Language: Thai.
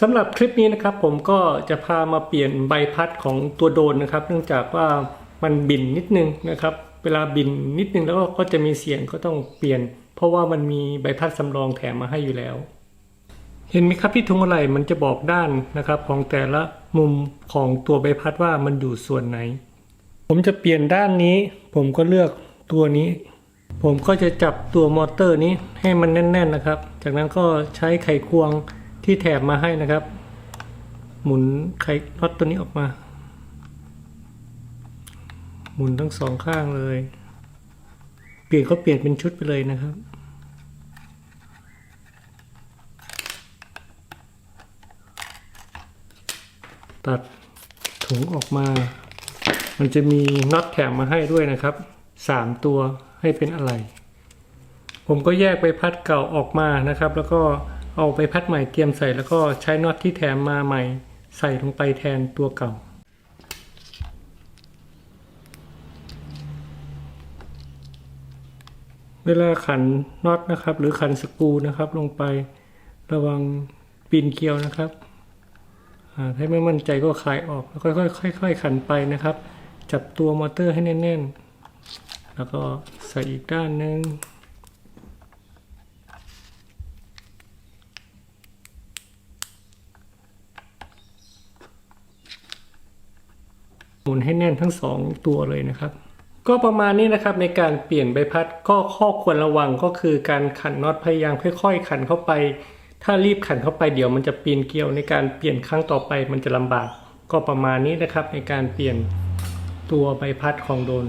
สำหรับคลิปนี้นะครับผมก็จะพามาเปลี่ยนใบพัดของตัวโดรนนะครับ เนื่องจากว่ามันบินนิดนึงนะครับ เวลาบินนิดนึงแล้วก็จะมีเสียงก็ต้องเปลี่ยน เพราะว่ามันมีใบพัดสำรองแถมมาให้อยู่แล้ว เห็นไหมครับที่ทุงอะไรมันจะบอกด้านนะครับของแต่ละมุมของตัวใบพัดว่ามันอยู่ส่วนไหน ผมจะเปลี่ยนด้านนี้ ผมก็เลือกตัวนี้ ผมก็จะจับตัวมอเตอร์นี้ให้มันแน่น ๆนะครับ จากนั้นก็ใช้ไขควง ที่แถบมาให้นะครับ หมุนไขน็อตตัวนี้ออกมา หมุนทั้งสองข้างเลย เปลี่ยนก็เปลี่ยนเป็นชุดไปเลยนะครับตัดถุงออกมา มันจะมีน็อตแถมมาให้ด้วยนะครับสามตัวให้เป็นอะไร ผมก็แยกใบพัดเก่าออกมานะครับ แล้วก็ เอาใบพัดใหม่เตรียมใส่แล้วก็ใช้น็อตที่แถมมาใหม่ใส่ลงไปแทนตัวเก่า เวลาขันน็อตนะครับ หรือขันสกรูนะครับลงไประวังปีนเกลียวนะครับถ้าไม่มั่นใจก็คลายออกแล้วค่อยๆค่อยๆขันไปนะครับ จับตัวมอเตอร์ให้แน่นๆ แล้วก็ใส่อีกด้านหนึ่ง หมุนให้แน่นทั้งสองตัวเลยนะครับ ก็ประมาณนี้นะครับในการเปลี่ยนใบพัดก็ข้อควรระวังก็คือการขันน็อตพยายามค่อย ๆ ขันเข้าไป ถ้ารีบขันเข้าไปเดี๋ยวมันจะปีนเกลียวในการเปลี่ยนครั้งต่อไปมันจะลำบาก ก็ประมาณนี้นะครับในการเปลี่ยนตัวใบพัดของโดรน